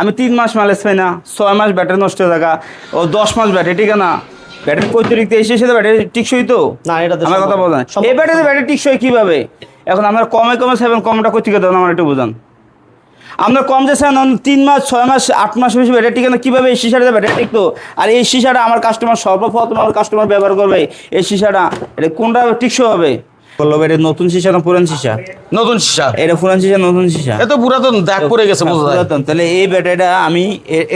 আমি তিন মাস মালেজ পাই না ছয় মাস ব্যাটারি নষ্ট হয়ে থাকা। ও দশ মাস ব্যাটারি ঠিক না? ব্যাটারি অতিরিক্ত এসে এসে ব্যাটারি টিকসই তো। না, এটা আমার কথা বলেন। এই ব্যাটারি ব্যাটারি টিকসই কীভাবে? এখন আমরা কমে কমে সেভেন কমটা করতে দেবেন আমার একটু বোঝান। আপনার কম যে স্যার তিন মাস ছয় মাস আট মাস বেশি ব্যাটারি টিকে কীভাবে এই সিসাটা ব্যাটারি টিকতো? আর এই সিসাটা আমার কাস্টমার সর্বপ্রথম আমার কাস্টমার ব্যবহার করবে এই সিসাটা। এটা কোনটা টিকসই হবে? বলল এটা নতুন সিসা না পুরান সিসা? নতুন সীসা। এটা পুরান সিসা নতুন সিসা। এত পুরাতন দাগ পড়ে গেছে বোঝা যায়। পুরাতন। তাহলে এই ব্যাটারিটা আমি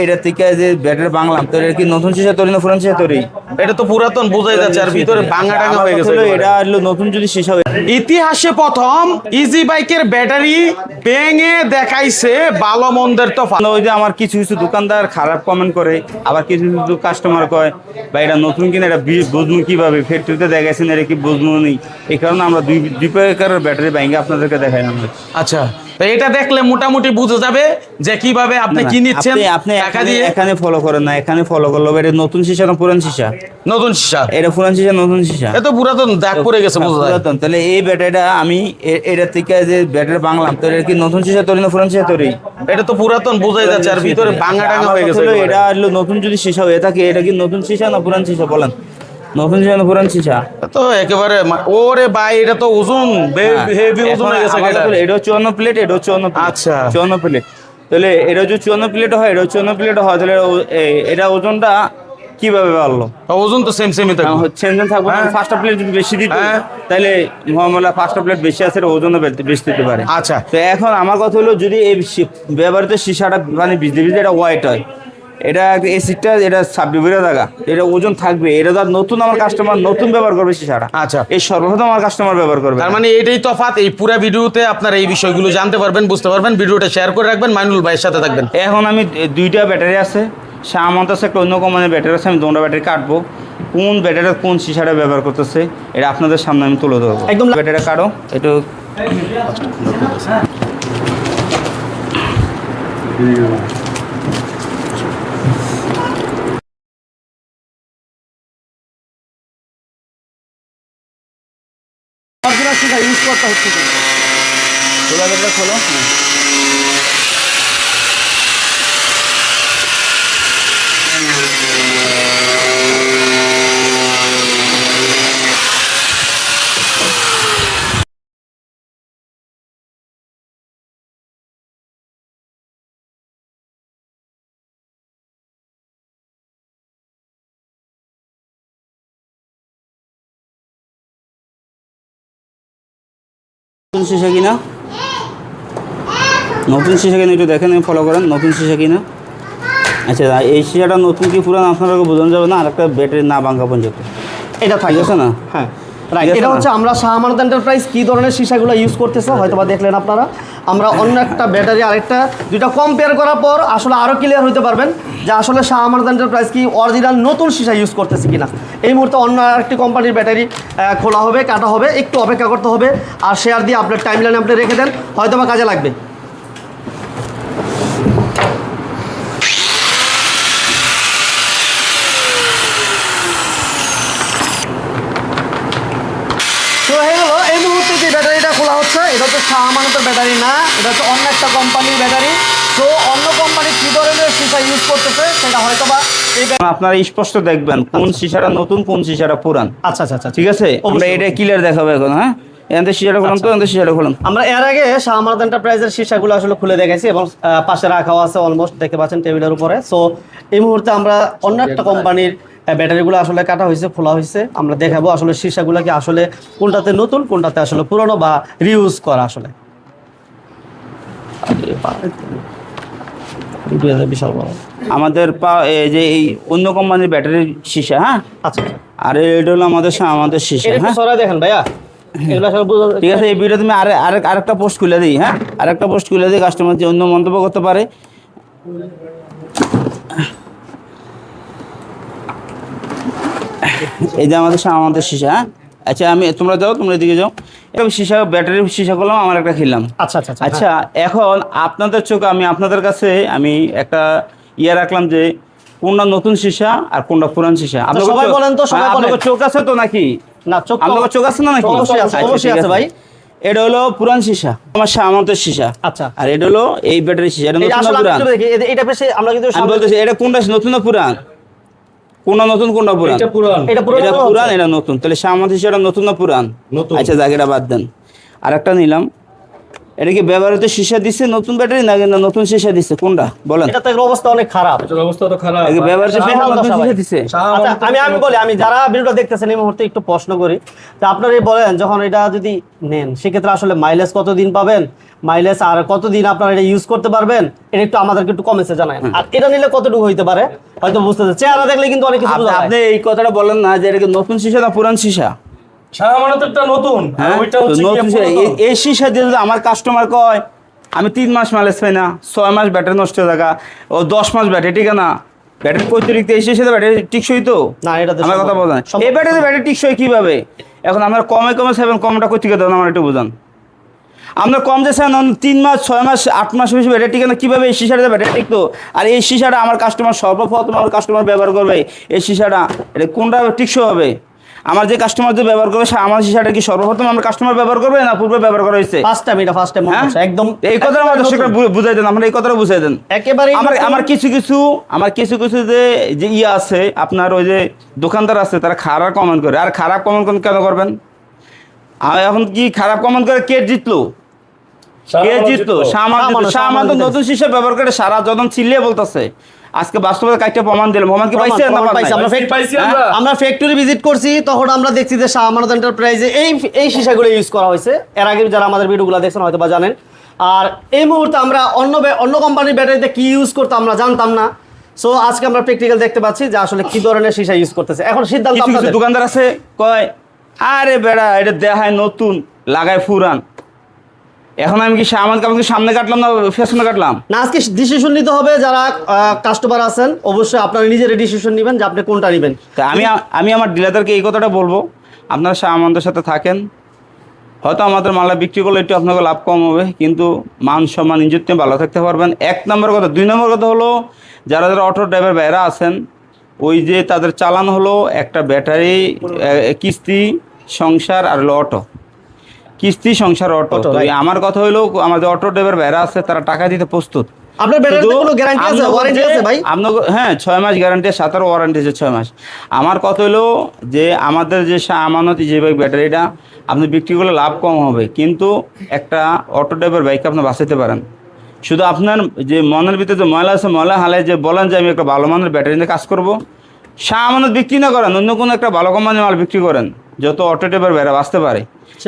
এটা থেকে যে ব্যাটারি বাংলাম তো এটা কি নতুন সিসা তৈরি না পুরান সিসা তৈরি? এটা তো পুরাতন বোঝাই যাচ্ছে আর ভিতরে ভাঙা টাঙা হয়ে গেছে এটা হলো নতুন যদি সিসা হয়ে ইতিহাসে প্রথম ইজি বাইকের ব্যাটারি ভেঙে দেখাইছে ভালো মন্দের তো ওই যে আমার কিছু কিছু দোকানদার খারাপ কমেন্ট করে আবার কিছু কিছু কাস্টমার কয় বা এটা নতুন কিনা এটা বুঝব কীভাবে? ফ্যাক্টরিতে দেখাইছেন এটা কি বুঝব নেই এই কারণে আমরা দুই দুই প্রকারের ব্যাটারি ব্যাংকে আপনাদেরকে দেখাই আচ্ছা তো এটা দেখলে মোটামুটি বুঝে যাবে যে কীভাবে আপনি কি নিচ্ছেন আপনি- টাকা এখানে- দিয়ে। এখানে ফলো করেন না এখানে ফলো করল এটা নতুন সিসা না পুরান সিসা? নতুন সীসা। এটা পুরান সিসা নতুন সিসা? এত পুরাতন দাগ পড়ে গেছে বোঝা যায়। পুরাতন। তাহলে এই ব্যাটারিটা আমি এটা থেকে যে ব্যাটারি বাংলাম তো এটা কি নতুন সিসা তৈরি না পুরান সিসা তৈরি? এটা তো পুরাতন বোঝাই যাচ্ছে আর ভিতরে ভাঙা টাঙা হয়ে গেছে এটা হলো নতুন যদি সিসা হয়ে থাকে এটা কি নতুন সিসা না পুরান সিসা বলেন? নতুন সিসা না পুরান সিসা তো একেবারে ওরে ভাই এটা তো ওজন হেভি ওজন হয়ে গেছে হ্যাঁ, এটা। কথা হলো এটা চুয়ান্ন প্লেট চুয়ান্ন আচ্ছা। চুয়ান্ন প্লেট তাহলে এটা যদি চুয়ান্ন প্লেট হয় এটা চুয়ান্ন প্লেট হয় তাহলে এটা ওজনটা কীভাবে বাড়লো ওজন তো সেম সেমই থাকবে চেঞ্জন থাকবে হ্যাঁ। পাঁচটা প্লেট যদি বেশি দিত হ্যাঁ। তাহলে মহামলা পাঁচটা প্লেট বেশি আছে এর ওজনও বেশি- দিতে পারে আচ্ছা তো এখন আমার কথা হলো যদি এই ব্যবহৃত সিসাটা মানে ভিজতে ভিজতে এটা হোয়াইট হয় এটা এই সিটটা এটা বেড়ে থাকা। এটা ওজন থাকবে। এটা তো নতুন আমার কাস্টমার নতুন ব্যবহার করবে সিসাটা আচ্ছা। এই সর্বপ্রথম আমার কাস্টমার ব্যবহার করবে। তার মানে এইটাই তফাৎ। এই পুরা ভিডিওতে আপনারা এই বিষয়গুলো জানতে পারবেন বুঝতে পারবেন। ভিডিওটা শেয়ার করে রাখবেন মাইনুল ভাইয়ের সাথে থাকবেন। এখন আমি দুইটা ব্যাটারি আছে। সামন্ত আছে একটা অন্য কোম্পানির ব্যাটারি আছে আমি দুটা ব্যাটারি কাটবো। কোন ব্যাটারি কোন সিসাটা ব্যবহার করতেছে এটা আপনাদের সামনে আমি তুলে ধরবো। একদম ব্যাটারি কাটো একটু অরিজিনাল সিসা ইউজ করতে হচ্ছে? খোলা খোলো নতুন শিশা কিনা? নতুন শিশা কিনা একটু দেখেন ফলো করেন নতুন শিশা কিনা? আচ্ছা এই শিশাটা নতুন কি পুরান? আপনারা বোঝানো যাবে না আর একটা ব্যাটারি না ভাঙ্গা পর্যন্ত। এটা থাকে আছে না? হ্যাঁ। রাইট এটা হচ্ছে আমরা শাহ আমানত এন্টারপ্রাইজ কি ধরনের শিশাগুলো ইউজ করতেছে হয়তো বা দেখলেন আপনারা। আমরা অন্য একটা ব্যাটারি আরেকটা, দুইটা কম্পেয়ার করার পর আসলে আরও ক্লিয়ার হতে পারবেন যে আসলে শাহ আমানত প্রাইস কি অরিজিনাল নতুন সিসা ইউজ করতেছে কিনা। এই মুহূর্তে অন্য আরেকটি কোম্পানির ব্যাটারি খোলা হবে, কাটা হবে, একটু অপেক্ষা করতে হবে। আর শেয়ার দিয়ে আপনার টাইম লাইনে আপনি রেখে দেন হয়তো বা কাজে লাগবে তো হয়ে গেল এই মুহূর্তে যে ব্যাটারিটা খোলা এটা হচ্ছে আমানতের ব্যাটারি না এটা হচ্ছে অন্য একটা কোম্পানির ব্যাটারি। তো অন্য কোম্পানি কী ধরনের সিসা ইউজ করতেছে সেটা হয়তো বা আপনারা স্পষ্ট দেখবেন কোন সিসাটা নতুন কোন সিসাটা পুরান। আচ্ছা আচ্ছা আচ্ছা ঠিক আছে? আমরা এটা ক্লিয়ার দেখাবো এখন হ্যাঁ? এখান থেকে সিসাটা খুলুন তো এখান সিসাটা খুলুন। আমরা এর আগে শাহ আমানত এন্টারপ্রাইজের সিসাগুলো আসলে খুলে দেখেছি এবং পাশে রাখাও আছে অলমোস্ট দেখতে পাচ্ছেন টেবিলের উপরে। সো এই মুহূর্তে আমরা অন্য একটা কোম্পানির ব্যাটারিগুলো আসলে কাটা হয়েছে খোলা হয়েছে। আমরা দেখাবো আসলে সিসাগুলো কি আসলে কোনটাতে নতুন কোনটাতে আসলে পুরনো বা রিউজ করা আসলে। বিশাল বড়। আমাদের পা এই যে এই অন্য কোম্পানির ব্যাটারির সিসা হ্যাঁ? আচ্ছা আর এটা হলো আমাদের আমাদের সিসা হ্যাঁ? সরাই দেখেন ভাইয়া। ঠিক আছে এই ভিডিও তুমি আরে আরেক আরেকটা পোস্ট খুলে দিই হ্যাঁ? আরেকটা পোস্ট খুলে দিই কাস্টমার যে অন্য মন্তব্য করতে পারে। এই যে আমাদের আমাদের সিসা হ্যাঁ? আচ্ছা আমি তোমরা যাও তোমরা এদিকে যাও। এরকম সিসা ব্যাটারি সিসা করলাম আমার একটা খেলাম আচ্ছা আচ্ছা আচ্ছা আচ্ছা এখন আপনাদের চোখ আমি আপনাদের কাছে আমি একটা ইয়ে রাখলাম যে কোনটা নতুন সিসা আর কোনটা পুরান সিসা? আপনাদের সবাই চোখ- বলেন তো, সবাই হ্যাঁ, বলেন। চোখ আছে তো নাকি? না চোখ আপনাদের চোখ আছে না নাকি? অবশ্যই আছে, আচ্ছা, ভাই। এটা হলো পুরান সীসা আমার সামান্তের সীসা। আচ্ছা। আর এটা হলো এই ব্যাটারি সীসা এটা এটা নতুন পুরান? এটা- এটা আমরা কিন্তু এটা কোনটা নতুন না পুরান? কোনটা নতুন কোনটা পুরান? এটা পুরান। এটা পুরো এটা পুরান এটা নতুন। তাহলে সামান্ত সীসাটা নতুন না পুরান? নতুন। আচ্ছা জায়গাটা বাদ দেন। আরেকটা নিলাম। এটা কি ব্যবহৃত সীসা দিচ্ছে নতুন ব্যাটারি না না নতুন সীসা দিচ্ছে কোনটা? বলেন। এটা তো এর অবস্থা অনেক খারাপ। এটার অবস্থা তো খারাপ। এটা কি ব্যবহৃত সীসা নতুন সীসা দিচ্ছে আচ্ছা আমি আমি বলি আমি যারা ভিডিওটা দেখতেছেন এই মুহূর্তে একটু প্রশ্ন করি। যে আপনারা এই বলেন যখন এটা যদি নেন সেক্ষেত্রে আসলে মাইলেজ কতদিন পাবেন? মাইলেজ আর কতদিন আপনারা এটা ইউজ করতে পারবেন? এটা একটু আমাদেরকে একটু কমেন্টসে জানান আর এটা নিলে কতটুকু হইতে পারে? হয়তো বুঝতে চেহারা দেখলে কিন্তু অনেক কিছু আপনি যায়। আপনি এই কথাটা বলেন না যে এটা নতুন সীসা না পুরান সীসা? নতুন হ্যাঁ। এই- সীসা দিয়ে যদি আমার কাস্টমার কয় আমি তিন মাস মাইলেজ পাই না ছয় মাস ব্যাটারি নষ্ট হয়ে থাকা ও দশ মাস ব্যাটারি ঠিক না? ব্যাটারি অতিরিক্ত এই সীসাতে ব্যাটারি টিকসই তো? না, এটাতে আমার কথা বলেন এই ব্যাটারিতে ব্যাটারি টিকসই কীভাবে? এখন আমরা কমে কমে সেভেন কমটা কোথা থেকে দেন আমার একটু বোঝান। আমরা কম যে স্যার তিন মাস ছয় মাস আট মাস বেশি ব্যাটারি টিকে না কীভাবে এই সিসাটা ব্যাটারি টিকতো? আর এই সিসাটা আমার কাস্টমার সর্বপ্রথম আমার কাস্টমার ব্যবহার করবে এই সিসাটা এটা কোনটা টিকসই হবে? আমার যে কাস্টমার যে ব্যবহার করবে আমার সেটা কি সর্বপ্রথম আমার কাস্টমার ব্যবহার করবে না পূর্বে ব্যবহার করা হয়েছে? ফার্স্ট টাইম এটা ফার্স্ট টাইম হ্যাঁ? একদম এই কথাটা আমার দর্শকরা বুঝাই দেন আমরা এই কথাটা বুঝাই দেন। একেবারে আমার আমার কিছু কিছু আমার কিছু কিছু যে যে ইয়ে আছে আপনার ওই যে দোকানদার আছে তারা খারাপ কমেন্ট করে। আর খারাপ কমেন্ট কেন করবেন? আর এখন কি খারাপ কমেন্ট করে কে জিতলো? কে জিতলো? জিতলো। সামান শাহ আমানত, শাহ সামান আমানত নতুন শিশে ব্যবহার করে সারা যখন চিল্লিয়ে বলতেছে। আজকে বাস্তবে কাইটা প্রমাণ দিলাম। প্রমাণ কি পাইছে না প্রমাণ পান পাইছি, নাই? আমরা পাইছি, পাইছি আমরা। আমরা ফ্যাক্টরি ভিজিট করছি তখন আমরা দেখছি যে শাহ আমানত এন্টারপ্রাইজে এই এই সীসাগুলো ইউজ করা হয়েছে। এর আগে যারা আমাদের ভিডিওগুলো দেখছেন হয়তো বা জানেন। আর এই মুহূর্তে আমরা অন্য অন্য কোম্পানির ব্যাটারিতে কি ইউজ করতে আমরা জানতাম না। সো আজকে আমরা প্র্যাকটিক্যাল দেখতে পাচ্ছি যে আসলে কি ধরনের সীসা ইউজ করতেছে। এখন সিদ্ধান্ত আপনাদের। দোকানদার আছে কয় আরে বেড়া এটা দেখায় নতুন লাগায় ফুরান। এখন আমি কি সামান আমি সামনে কাটলাম না পেছনে কাটলাম? না আজকে ডিসিশন নিতে হবে যারা কাস্টমার আছেন অবশ্যই আপনারা নিজেরা ডিসিশন নেবেন যে আপনি কোনটা নেবেন। আমি আমি আমার ডিলারদেরকে এই কথাটা বলব আপনারা আমাদের সাথে থাকেন। হয়তো আমাদের মালা বিক্রি করলে একটু আপনাকে লাভ কম হবে কিন্তু মান সম্মান ইজ্জত নিয়ে ভালো থাকতে পারবেন। এক নম্বর কথা। দুই নম্বর কথা হলো যারা যারা অটো ড্রাইভার ভাইরা আছেন ওই যে তাদের চালান হলো একটা ব্যাটারি কিস্তি সংসার আর হলো অটো কিস্তি সংসার অটো। আমার কথা হলো আমাদের অটো ড্রাইভার ভাইরা আছে তারা টাকা দিতে প্রস্তুত। আপনার ব্যাটারিতে কোনো গ্যারান্টি আছে? ওয়ারেন্টি আছে ভাই? আপনাদের- হ্যাঁ ছয় মাস গ্যারান্টি সাতারো ওয়ারেন্টি আছে ছয় মাস। আমার কথা হলো যে আমাদের যে আমানত যে বাইক ব্যাটারিটা আপনি বিক্রি করলে লাভ কম হবে। কিন্তু একটা অটো ড্রাইভার বাইক আপনি বাঁচাতে পারেন। শুধু আপনার যে মনের ভিতরে যে ময়লা আছে ময়লা হালায় যে বলেন যে আমি একটা ভালো মানের ব্যাটারি নিয়ে কাজ করব। সা আমানত বিক্রি না করেন অন্য কোনো একটা ভালো কোম্পানির মাল বিক্রি করেন। যত অটো ড্রাইভার বেড়া বাঁচতে পারে।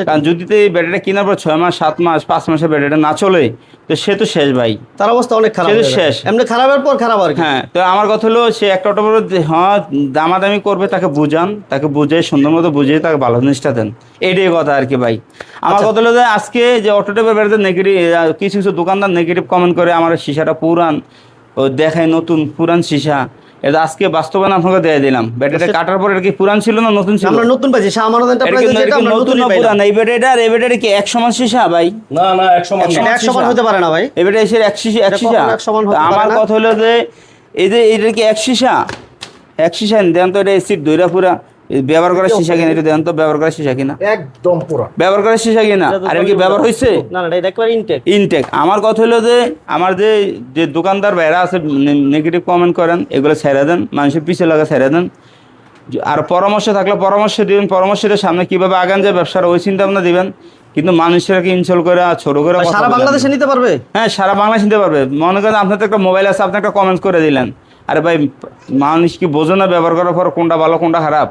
কারণ যদি তো এই ব্যাটারিটা কেনার পর ছয় মাস সাত মাস পাঁচ মাসের ব্যাটারিটা না চলে তো সে তো শেষ ভাই। তার অবস্থা অনেক খারাপ সে তো শেষ। এমনি খারাপের পর খারাপ আর হ্যাঁ তো আমার কথা হলো সে একটা অটো হ্যাঁ দামাদামি করবে তাকে বুঝান তাকে বুঝে সুন্দর মতো বুঝিয়ে তাকে ভালো জিনিসটা দেন। এইটাই কথা আর কি ভাই। আমার আচ্ছা। কথা হলো যে আজকে যে অটোটা বেড়াতে নেগেটিভ কিছু কিছু দোকানদার নেগেটিভ কমেন্ট করে আমার সিসাটা পুরান ও দেখায় নতুন পুরান সিসা। এটা আজকে বাস্তবায়ন আপনাকে দিয়ে দিলাম। ব্যাটারিটা কাটার পর এটা কি পুরান ছিল না নতুন ছিল? আমরা নতুন পাইছি শাহ আমানত এন্টারপ্রাইজে এটা যেটা কি আমরা নতুন না পুরান? এই ব্যাটারিটা আর এই ব্যাটারি কি এক সমান শিশা ভাই? না না এক সমান না। এক সমান হতে পারে না ভাই। এই ব্যাটারি এসে এক শিশা এক এটা শিশা এক সমান হতে তা পারে আমার কথা হলো যে এই যে এটা কি এক শিশা এক শিশা দেন তো এটা এসিড দইরা পুরা। ব্যবহার করা শিশা কিনা এটা দেন তো ব্যবহার করা শিশা কিনা? একদম পুরা। ব্যবহার করা শিশা কিনা? আর কি ব্যবহার। হয়েছে না না এটা একবার ইনটেক ইনটেক আমার কথা হলো যে আমার যে যে দোকানদার ভাইরা আছে নেগেটিভ কমেন্ট করেন এগুলো ছেড়ে দেন মানুষের পিছিয়ে লাগা ছেড়ে দেন। আর পরামর্শ থাকলে পরামর্শ দিবেন পরামর্শ দিয়ে সামনে কীভাবে আগান যায় ব্যবসার ওই চিন্তা ভাবনা দিবেন। কিন্তু মানুষেরকে ইনসল করে আর ছোট করে সারা বাংলাদেশে নিতে পারবে? হ্যাঁ সারা বাংলা শুনতে পারবে। মনে করেন আপনার তো একটা মোবাইল আছে আপনি একটা কমেন্ট করে দিলেন। আরে ভাই মানুষ কি বোঝো না ব্যবহার করার পর কোনটা ভালো কোনটা খারাপ?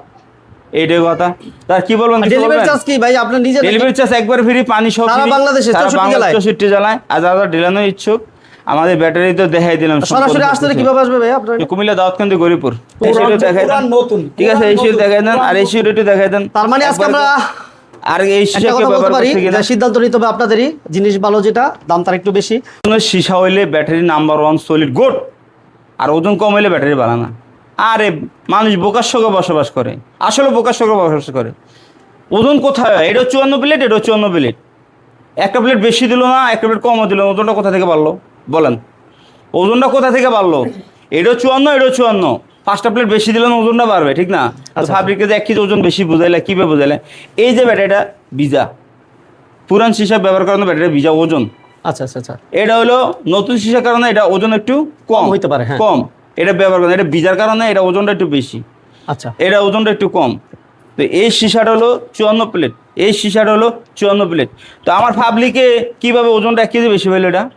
এইটাই কথা। তার কি বলবেন ডেলিভারি চার্জ কি? ভাই আপনি নিজে ডেলিভারি চার্জ একবার ফ্রি পানি সব সারা বাংলাদেশে, সারা 64 জেলায়। চৌষট্টি জেলায় আর যারা ডিলানো ইচ্ছুক। আমাদের ব্যাটারি তো দেখাই দিলাম সরাসরি আসতে কীভাবে আসবে ভাই আপনার? কুমিল্লা দাউদকান্দি গরিপুর। এই পুরান- দেখাই দেন। নতুন, ঠিক আছে এই দেখাই দেন। আর এই পুরান সিঁড়িটা দেখাই দেন। তার মানে আজকে আমরা আর এই একটা ব্যবহার সিদ্ধান্ত নিতে হবে আপনাদেরই। জিনিস ভালো যেটা দাম তার একটু বেশি। কোনো সীসা হইলে battery number one solid good আর ওজন কম হইলে ব্যাটারি ভালো না। আরে মানুষ বোকার সঙ্গে বসবাস করে। আসলে বোকার সঙ্গে বসবাস করে। ওজন কোথায় এটা চুয়ান্ন প্লেট এটা চুয়ান্ন প্লেট একটা প্লেট বেশি দিল না একটা প্লেট কমও দিল না, ওজনটা কোথা থেকে বাড়লো? বলেন। ওজনটা কোথা থেকে বাড়লো? এটাও চুয়ান্ন এটাও চুয়ান্ন। পাঁচটা প্লেট বেশি দিলে না ওজনটা বাড়বে ঠিক না? আচ্ছা। ফাব্রিকে যে এক কেজি ওজন বেশি বোঝাইলে কীভাবে বুঝাইলে? এই যে ব্যাটারিটা বিজা পুরান সীসা ব্যবহার করানো ব্যাটারি ভিজা ওজন। আচ্ছা আচ্ছা আচ্ছা। এটা হলো নতুন সিসার কারণে এটা ওজন একটু কম। কম হইতে পারে, হ্যাঁ। কম। এটা ব্যবহার করেন। এটা ভিজার কারণে এটা ওজনটা একটু বেশি। আচ্ছা। এটা ওজনটা একটু কম। তো এই সীসাটা হলো চুয়ান্ন প্লেট। এই সীসাটা হলো চুয়ান্ন প্লেট। তো আমার পাবলিকে কীভাবে ওজনটা এক কেজি বেশি পেল এটা?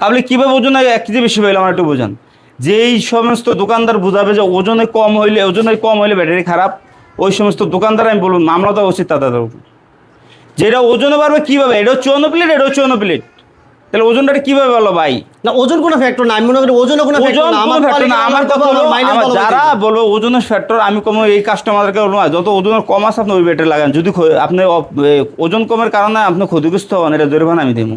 পাবলিক কীভাবে ওজন এক কেজি বেশি পেল আমার একটু বোঝান। যেই সমস্ত দোকানদার বোঝাবে যে ওজনে কম হইলে ওজনে কম হইলে ব্যাটারি খারাপ ওই সমস্ত দোকানদার আমি বলব মামলা দেওয়া উচিত তাদের উপর। যেটা ওজনে পারবে কীভাবে? এটাও চুয়ান্ন প্লেট এটাও চুয়ান্ন প্লেট। তাহলে ওজনটা কীভাবে বলো ভাই? না ওজন কোনো ফ্যাক্টর না আমি মনে করি ওজনও কোনো ফ্যাক্টর না আমার ফ্যাক্টর না, আমার কথা হলো যারা বলব ওজনের ফ্যাক্টর আমি কম এই কাস্টমারকে বলব যত ওজন কম আছে আপনি ওই ব্যাটারি লাগান যদি আপনি ওজন কমের কারণে আপনি ক্ষতিগ্রস্ত হন এটা জরিমানা আমি দেবো।